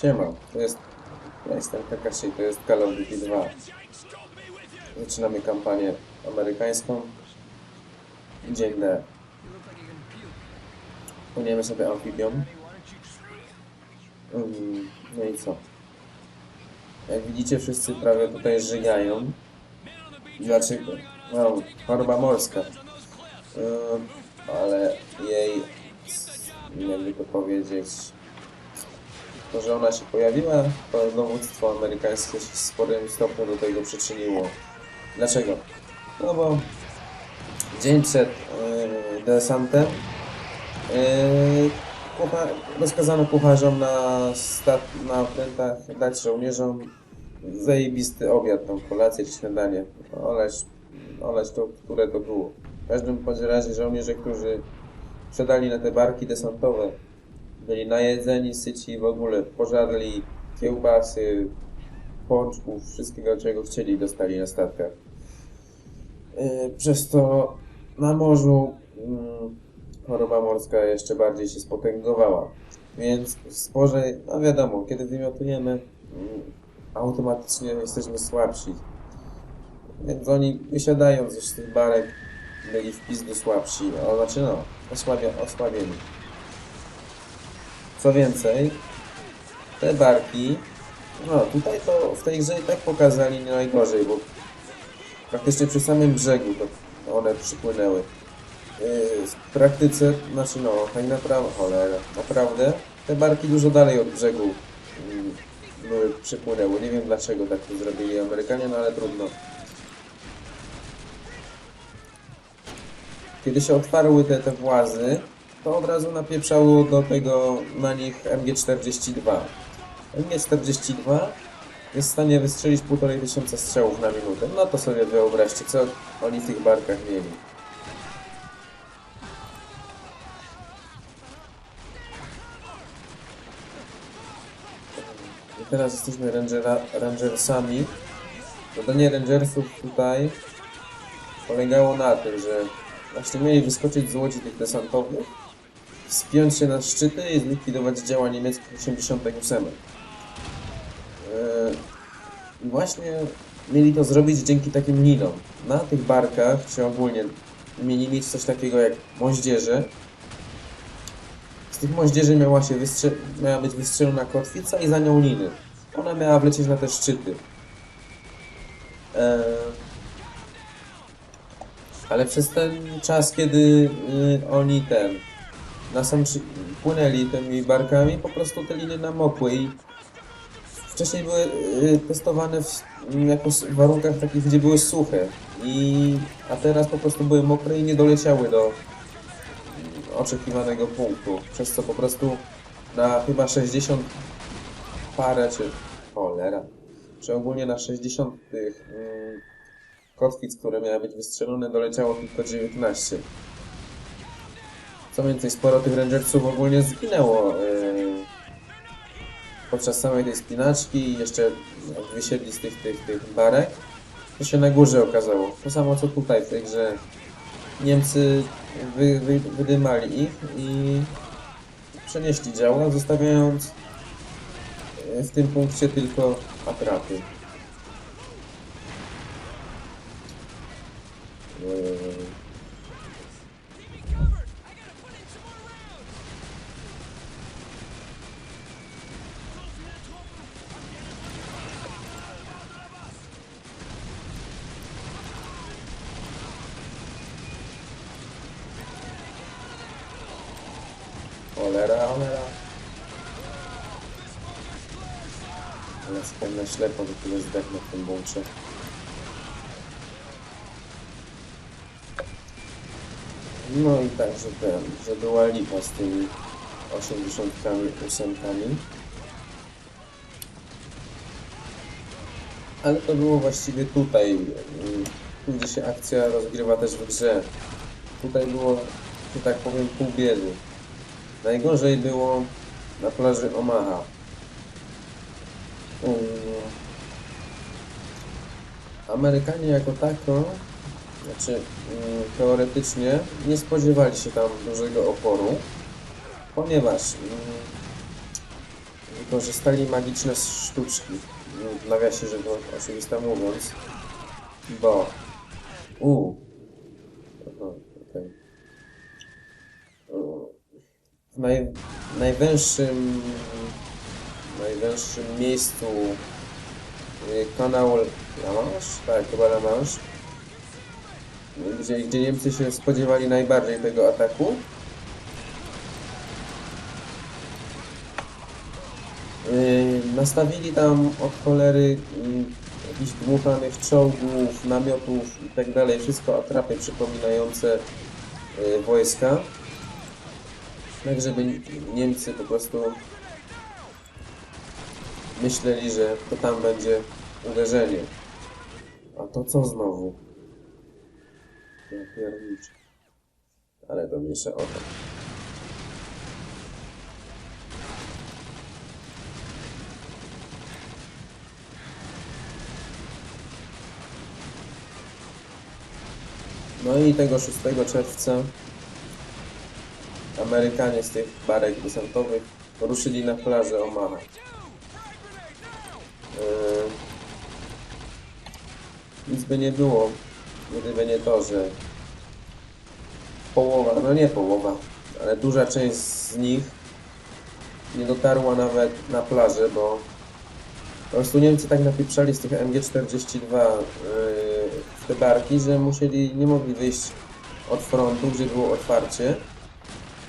Siema, to jest... Ja jestem Kakashi, to jest Call of Duty 2. Zaczynamy kampanię amerykańską. Dzień D. Płyniemy sobie amfibią. Mm, No i co? Jak widzicie, wszyscy prawie tutaj żygają. Dlaczego? No, choroba morska. Ym, ale jej, jakby to powiedzieć, to, że ona się pojawiła, to dowództwo amerykańskie się w sporym stopniu do tego przyczyniło. Dlaczego? No bo dzień przed yy, desantem yy, kucha, rozkazano kucharzom na, na okrętach dać żołnierzom zajebisty obiad, tą kolację czy śniadanie. Oleć, oleć to, które to było. W każdym razie żołnierze, którzy wsiadali na te barki desantowe, byli najedzeni, syci w ogóle, pożarli kiełbasy, pączków, wszystkiego czego chcieli dostali na statkach. Yy, Przez to na morzu mm, choroba morska jeszcze bardziej się spotęgowała. Więc w sporze, no wiadomo, kiedy wymiotujemy, mm, automatycznie jesteśmy słabsi. Więc oni wysiadając już z tych barek byli w pizdu słabsi, a znaczy no, osłabia, osłabieni. Co więcej, te barki, no tutaj to w tej grze i tak pokazali nie najgorzej, bo praktycznie przy samym brzegu to one przypłynęły. Yy, W praktyce, znaczy no, tak naprawdę, cholera, naprawdę, te barki dużo dalej od brzegu były, przypłynęły. Nie wiem dlaczego tak to zrobili Amerykanie, no ale trudno. Kiedy się otwarły te, te włazy, to od razu napieprzało do tego na nich MG42. MG42 jest w stanie wystrzelić półtorej tysiąca strzałów na minutę. No to sobie wyobraźcie, co oni w tych barkach mieli. I teraz jesteśmy rangera, rangersami. Dodanie rangersów tutaj polegało na tym, że właśnie mieli wyskoczyć z łodzi tych desantowych, wspiąć się na szczyty i zlikwidować działa niemieckich 88. Eee, Właśnie mieli to zrobić dzięki takim linom. Na tych barkach, czy ogólnie mieli mieć coś takiego jak moździerze. Z tych moździerzy miała, się wystrze- miała być wystrzelona kotwica i za nią liny. Ona miała wlecieć na te szczyty. Eee, ale przez ten czas, kiedy y, oni ten na sam przy... płynęli tymi barkami, po prostu te liny namokły i wcześniej były y, testowane w jako w warunkach takich, gdzie były suche i a teraz po prostu były mokre i nie doleciały do oczekiwanego punktu, przez co po prostu na chyba 60 parę, czy cholera, czy ogólnie na 60 tych mm, kotwic, które miały być wystrzelone, doleciało tylko 19. Co więcej, sporo tych rangersów ogólnie zginęło yy, podczas samej tej spinaczki i jeszcze wysiedli z tych, tych, tych barek, to się na górze okazało. To samo co tutaj w tej. Niemcy wy, wy, wydymali ich i przenieśli działa, zostawiając yy, w tym punkcie tylko atrapy. Yy, Cholera, cholera. Ale spełna ślepo, że tyle zdechnę w tym bunkrze. No i tak, że ten, że była lipa z tymi 88 ósemkami. Ale to było właściwie tutaj, tu gdzie się akcja rozgrywa też w grze. Tutaj było, że tak powiem, pół biedy. Najgorzej było na plaży Omaha. Um, Amerykanie jako tako, znaczy um, teoretycznie, nie spodziewali się tam dużego oporu, ponieważ um, wykorzystali magiczne sztuczki. W nawiasie, że to oczywiste mówiąc. Bo... U. Aha, okej. O. W naj, najwęższym... najwęższym miejscu y, kanał La Manche? Tak, chyba La Manche. Gdzie, gdzie Niemcy się spodziewali najbardziej tego ataku. Yy, nastawili tam od cholery yy, jakichś dmuchanych czołgów, namiotów i tak wszystko atrapy przypominające wojska. Tak, żeby Niemcy po prostu myśleli, że to tam będzie uderzenie. A to co znowu? Ja. Ale to mniejsza o to. No i tego 6 czerwca Amerykanie z tych barek desantowych ruszyli na plażę Omaha. Yy, nic by nie było, gdyby nie to, że połowa, no nie połowa, ale duża część z nich nie dotarła nawet na plażę, bo po prostu Niemcy tak napieprzali z tych MG-42 yy, w te barki, że musieli, nie mogli wyjść od frontu, gdzie było otwarcie,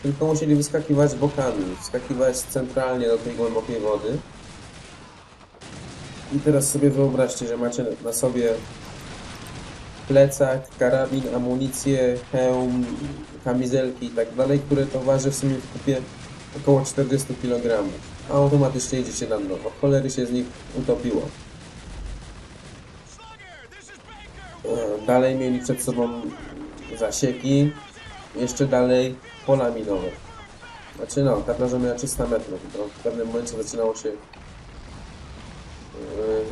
tylko musieli wyskakiwać bokami, wskakiwać centralnie do tej głębokiej wody. I teraz sobie wyobraźcie, że macie na sobie plecak, karabin, amunicję, hełm, kamizelki i tak dalej, które to waży w sumie w kupie około 40 kg. A automatycznie idziecie na dno. Od cholery się z nich utopiło. E, Dalej mieli przed sobą zasieki, jeszcze dalej pola minowe. Znaczy no, ta plaża miała 300 metrów, to w pewnym momencie zaczynało się e,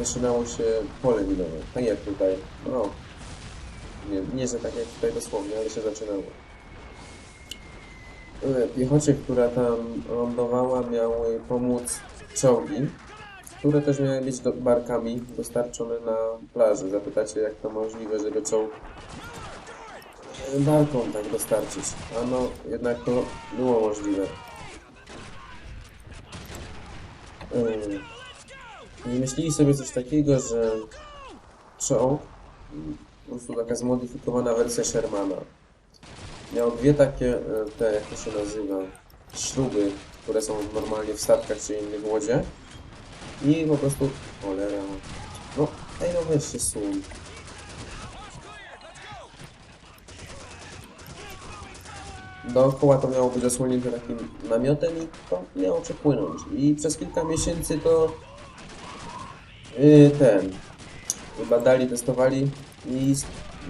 zaczynało się pole minowe, tak jak tutaj, no nie, nie że tak jak tutaj dosłownie, ale się zaczynało. E, Piechocie, która tam lądowała, miały pomóc czołgi, które też miały być barkami dostarczone na plaży. Zapytacie, jak to możliwe, żeby czołg barką tak dostarczyć. A no, jednak to było możliwe. Yy, Wymyślili sobie coś takiego, że czołg, po prostu taka zmodyfikowana wersja Shermana, miał dwie takie, e, te, jak to się nazywa, śruby, które są normalnie w statkach czy innych łodziach i po prostu, cholera, no, ej no weź się. Dookoła to miało być osłonięte takim namiotem i to miało przepłynąć. I przez kilka miesięcy to yy, ten badali, testowali i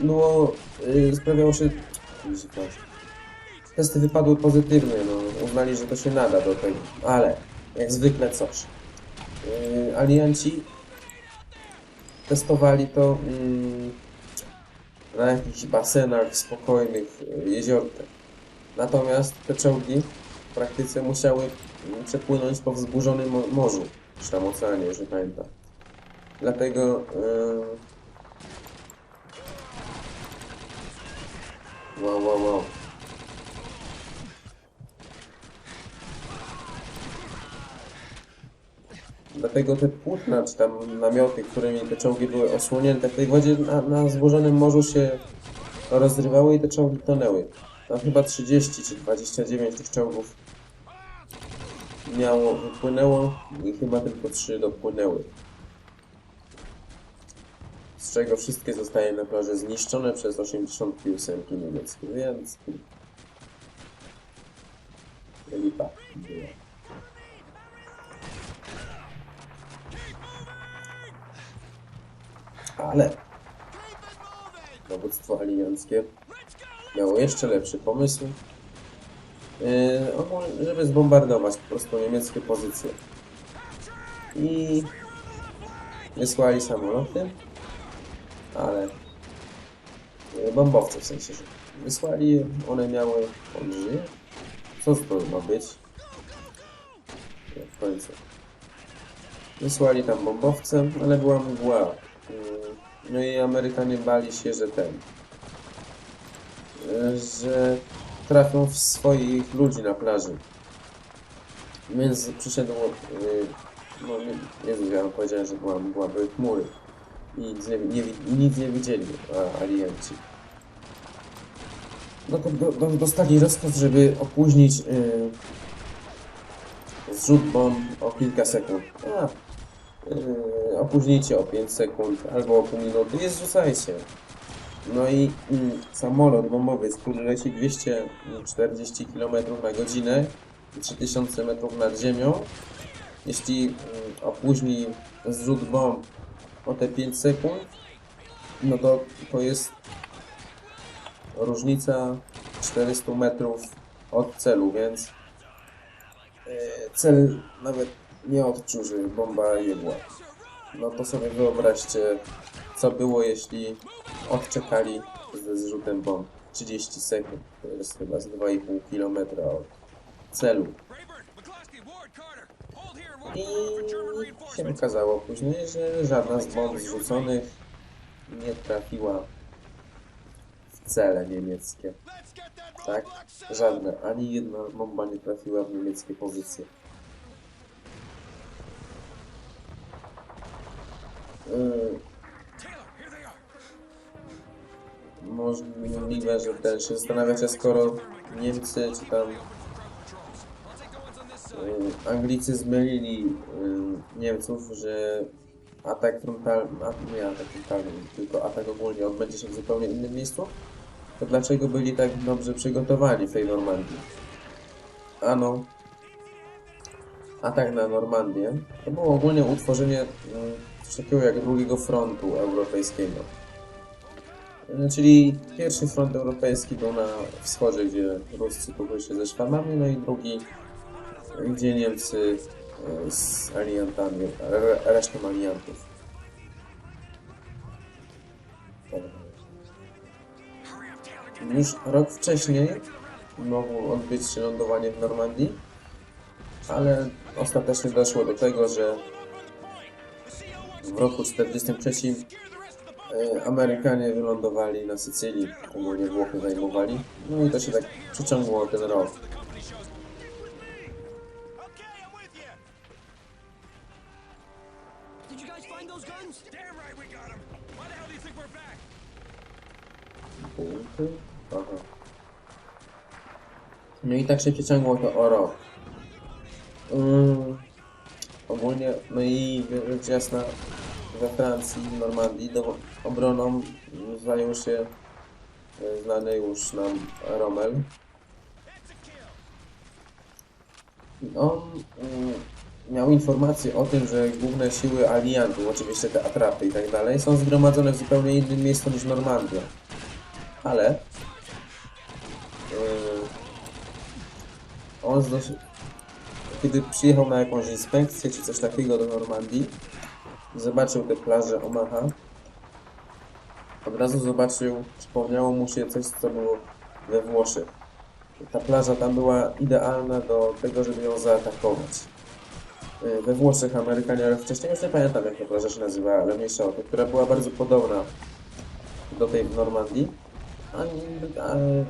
było, yy, sprawiało się testy wypadły pozytywnie, no, uznali, że to się nada do tego, ale jak zwykle coś. Yy, alianci testowali to mm, na jakichś basenach spokojnych, yy, jeziorkach. Natomiast te czołgi w praktyce musiały przepłynąć po wzburzonym mo- morzu, czy tam oceanie, nie pamiętam. Dlatego yy... Wow, wow, wow. Dlatego te płótna, czy tam namioty, którymi te czołgi były osłonięte w tej wodzie na, na złożonym morzu się rozrywały i te czołgi tonęły. Tam chyba 30 czy 29 tych czołgów miało, wypłynęło i chyba tylko 3 dopłynęły. Z czego wszystkie zostały na plaży zniszczone przez 88 niemieckie, więc... Lipa była. Ale dowództwo alianckie miało jeszcze lepszy pomysł, ogólnie, żeby zbombardować po prostu niemieckie pozycje. I wysłali samoloty, ale yy, bombowce w sensie, że wysłali one miały, on żyje? Co to ma być? W końcu. Wysłali tam bombowce, ale była mgła. Mm, No i Amerykanie bali się, że ten, e, że trafią w swoich ludzi na plaży. Więc przyszedł, e, no nie, wiem, powiedziałem, że była były chmury. I nie, nie, nic nie widzieli a. No to do, do, dostali rozkaz, żeby opóźnić yy, zrzut bomb o kilka sekund. A, yy, opóźnijcie o 5 sekund albo o pół minuty i zrzucajcie. No i mm, samolot bombowy, który leci 240 km na godzinę i 3000 metrów nad ziemią, jeśli mm, opóźni zrzut bomb o te 5 sekund, no to to jest różnica 400 metrów od celu, więc e, cel nawet nie odczuł, że bomba jebła. No to sobie wyobraźcie, co było, jeśli odczekali ze zrzutem bomb 30 sekund. To jest chyba z 2,5 km od celu. I się okazało później, że żadna z bomb zrzuconych nie trafiła w cele niemieckie. Tak? Żadna, ani jedna bomba nie trafiła w niemieckie pozycje. Yy, Możliwe, że ten się skoro Niemcy czy tam yy, Anglicy zmylili yy, Niemców, że atak frontalny, nie atak frontalny, tylko atak ogólnie odbędzie się w zupełnie innym miejscu, to dlaczego byli tak dobrze przygotowani w tej Normandii? Ano, atak na Normandię to było ogólnie utworzenie coś takiego jak drugiego frontu europejskiego. E, Czyli pierwszy front europejski był na wschodzie, gdzie Ruscy pokryli się ze Szwabami, no i drugi, gdzie Niemcy e, z aliantami, re- resztą aliantów. Już rok wcześniej mogło odbyć się lądowanie w Normandii, ale ostatecznie doszło do tego, że w roku 1943 e, Amerykanie wylądowali na Sycylii, ogólnie Włochy zajmowali, no i to się tak przeciągło ten rok. Aha. No i tak się przeciągło to o rok. Mm, ogólnie, no i rzecz jasna we Francji, w Normandii, do obroną zajął się e, znany już nam Rommel. On mm, miał informację o tym, że główne siły aliantów, oczywiście te atrapy i tak dalej, są zgromadzone w zupełnie innym miejscu niż Normandia. Ale yy, on zdos- kiedy przyjechał na jakąś inspekcję czy coś takiego do Normandii, zobaczył te plaże Omaha, od razu zobaczył, przypomniało mu się coś, co było we Włoszech. Ta plaża tam była idealna do tego, żeby ją zaatakować. Yy, We Włoszech Amerykanie, ale wcześniej już nie pamiętam jak ta plaża się nazywała, ale mniejsza o to, która była bardzo podobna do tej w Normandii.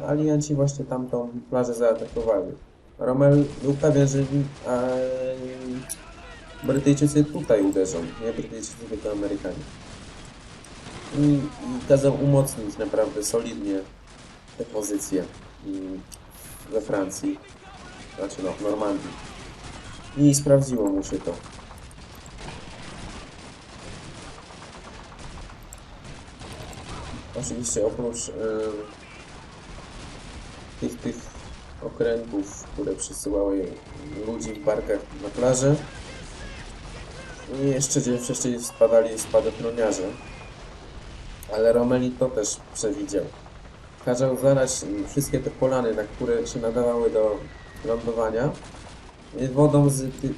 Alianci właśnie tamtą plażę zaatakowali. Rommel był pewien, że Brytyjczycy tutaj uderzą, nie Brytyjczycy, tylko Amerykanie. I, I kazał umocnić naprawdę solidnie te pozycje mm, we Francji, znaczy no, w Normandii. I sprawdziło mu się to. Oczywiście oprócz y, tych, tych okrętów, które przysyłały ludzi w barkach na plażę, jeszcze dzień wcześniej spadali spadochroniarze. Ale Romeli to też przewidział. Kazał zalać mm, wszystkie te polany, na które się nadawały do lądowania, wodą z,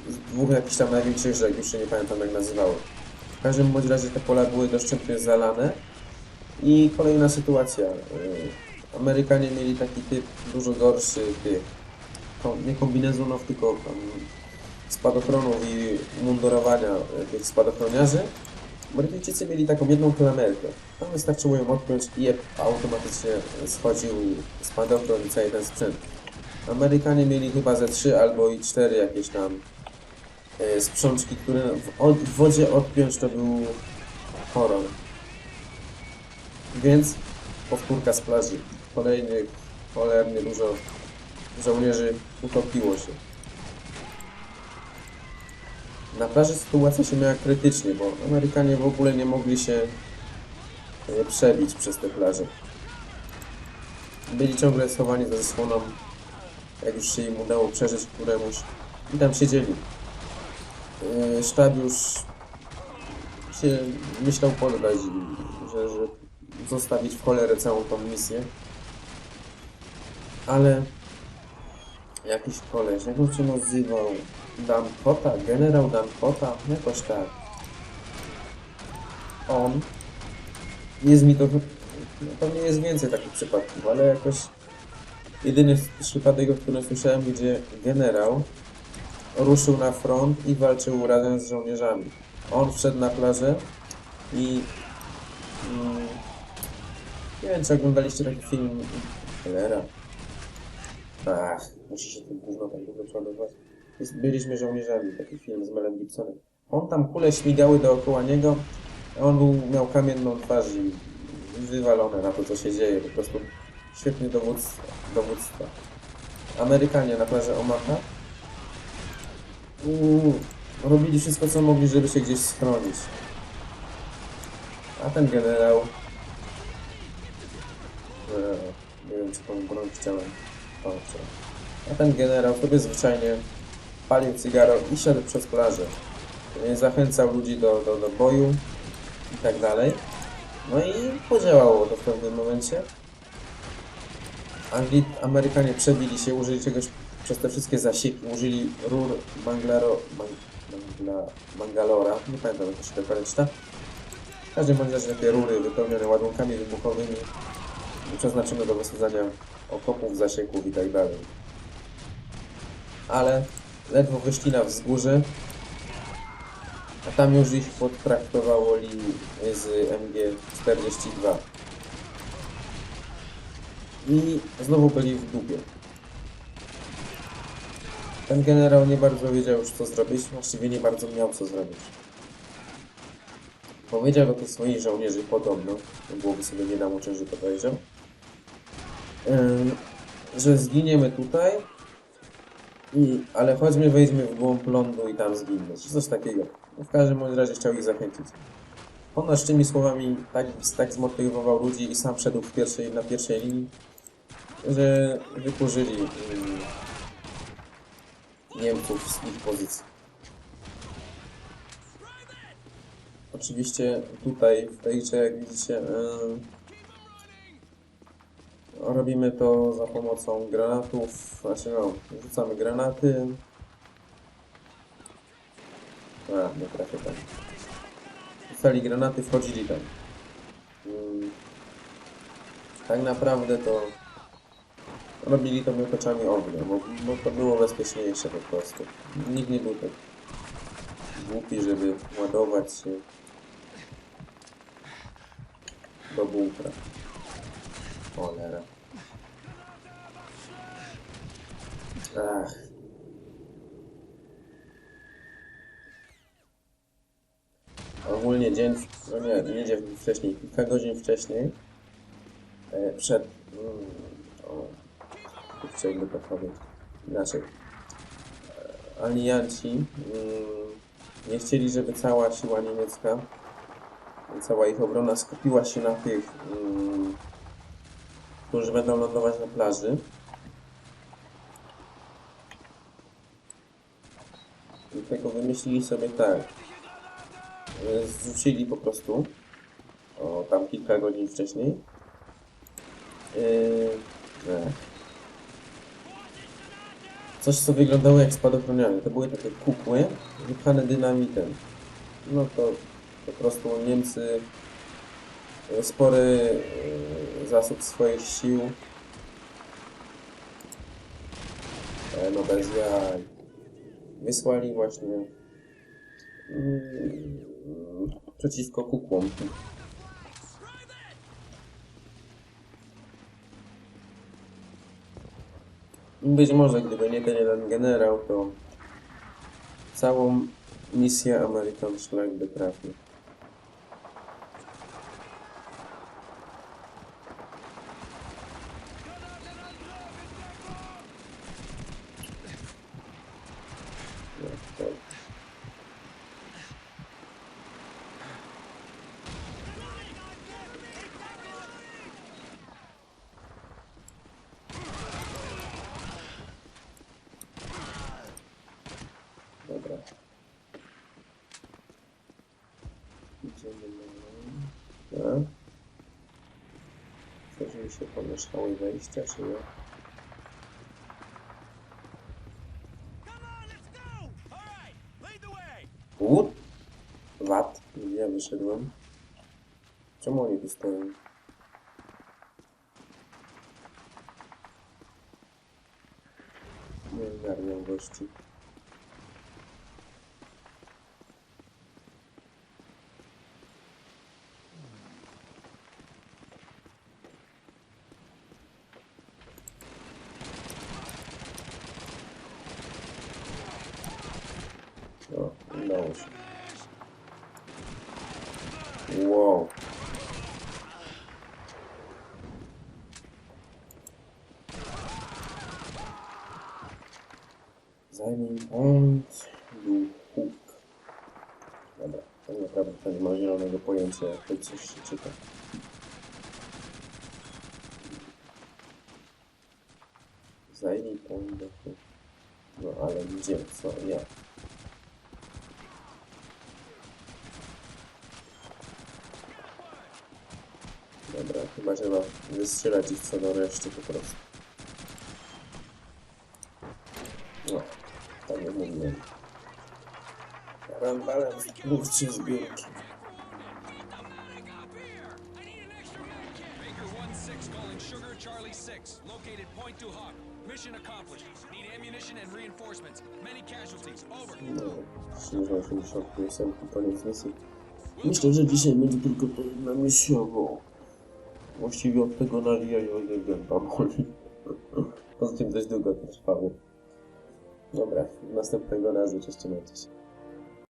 z dwóch jakichś tam największych rzek, już się nie pamiętam jak nazywały. W każdym bądź razie te pola były doszczętnie zalane i kolejna sytuacja. y, Amerykanie mieli taki typ dużo gorszy tych, nie kombinezonów, tylko tam spadochronów i mundurowania tych spadochroniarzy, Brytyjczycy mieli taką jedną klamerkę. Tam wystarczyło ją odpiąć i automatycznie schodził spadochron i cały ten sprzęt. Amerykanie mieli chyba ze trzy albo i cztery jakieś tam e, sprzączki, które w wodzie odpiąć to był horror. Więc powtórka z plaży. Kolejnych cholernie dużo żołnierzy utopiło się. Na plaży sytuacja się miała krytycznie, bo Amerykanie w ogóle nie mogli się e, przebić przez te plaże. Byli ciągle schowani za zasłoną, jak już się im udało przeżyć któremuś i tam siedzieli. E, Sztab już się myślał poddać, że, że zostawić w cholerę całą tą misję. Ale jakiś koleś, jak on się nazywał? Dankota, generał Dankota, jakoś tak. On, jest mi to, no pewnie jest więcej takich przypadków, ale jakoś jedyny przypadek, o którym słyszałem, gdzie generał ruszył na front i walczył razem z żołnierzami. On wszedł na plażę i mm, nie wiem, czy oglądaliście taki film Cholera. Ach, musi się ten gówno tak długo przodować. Jest- Byliśmy żołnierzami, taki film z Melem Gibsonem. On tam kule śmigały dookoła niego, a on był, miał kamienną twarz i wywalone na to, co się dzieje. Po prostu świetnie dowództwo, dowództwa. Amerykanie na plaży Omaha uuu, robili wszystko, co mogli, żeby się gdzieś schronić. A ten generał... E, nie wiem, czy tą broń chciałem. O. A ten generał sobie zwyczajnie palił cygaro i szedł przez plażę. Zachęcał ludzi do, do, do boju i tak dalej. No i podziałało to w pewnym momencie. Angli Amerykanie przebili się, użyli czegoś przez te wszystkie zasieki, użyli rur Banglaro, Bang, Bangla, Bangalora, nie pamiętam jak to się dokładnie czyta. W każdym razie takie rury wypełnione ładunkami wybuchowymi przeznaczone do wysadzania okopów, zasieków i tak dalej. Ale ledwo wyszli na wzgórze, a tam już ich potraktowało Lee z MG-42. I znowu byli w dupie. Ten generał nie bardzo wiedział już co zrobić, właściwie nie bardzo miał co zrobić. Powiedział do swoich żołnierzy podobno, głowy sobie nie namoczę, że to powiedział, że zginiemy tutaj, i, ale chodźmy, wejdźmy w głąb lądu i tam zginąć. Czy Coś takiego. No, w każdym razie chciał ich zachęcić. On naszymi słowami tak, tak zmotywował ludzi i sam szedł w pierwszej, na pierwszej linii, że wykurzyli ym, Niemców z ich pozycji. Oczywiście tutaj w tej grze, jak widzicie, ym, robimy to za pomocą granatów, znaczy no, rzucamy granaty. A, nie trafię tam. Rzucali granaty, wchodzili tam. Ym, tak naprawdę to robili to miotaczami ognia, bo, bo to było bezpieczniejsze po prostu. Nikt nie był tak głupi, żeby ładować się do bunkra. Cholera. Ach. Ogólnie dzień, no nie, nie dzień wcześniej, kilka godzin wcześniej, e, przed, mm, o, kurczę, to powiedzieć, inaczej, E, alianci mm, nie chcieli, żeby cała siła niemiecka, cała ich obrona skupiła się na tych, mm, którzy będą lądować na plaży. Dlatego wymyślili sobie tak. e, Zrzucili po prostu o tam kilka godzin wcześniej. Yy, e, coś co wyglądało jak spadochronianie. To były takie kukły wypchane dynamitem. No to po prostu Niemcy e, spory zasób swoich sił. E, No bez jaj. wysłali właśnie mm, przeciwko kukłom. Być może gdyby nie ten jeden generał, to całą misję American szlak by trafił. No, to- Dobra. Idziemy na... Tak. Mi się pomieszały wejścia, czy nie? Łód? Wat? Ja wyszedłem. Czemu oni tu? Nie ogarniam gości. No, się. Wow. Zajmij point był huk. Dobra, tak naprawdę to nie ma zielonego pojęcia, jak to coś się czyta. Zajmij point. No ale gdzie, co, jak? Dobra, chyba trzeba wystrzelać ich co do reszty po prostu. No, tak jak mówiłem. Randale w kurcie zbiórki. Baker 1-6 calling Sugar Charlie 6. Located Point du Hoc. Mission accomplished. Need ammunition and reinforcements. Many casualties. Over. No, 380 jestem koniec misji. Myślę, że dzisiaj będzie tylko to jedna misja, bo właściwie od tego nawijają ile gęba boli. Poza tym dość długo to trwało. Dobra, następnego razu, trzymajcie się.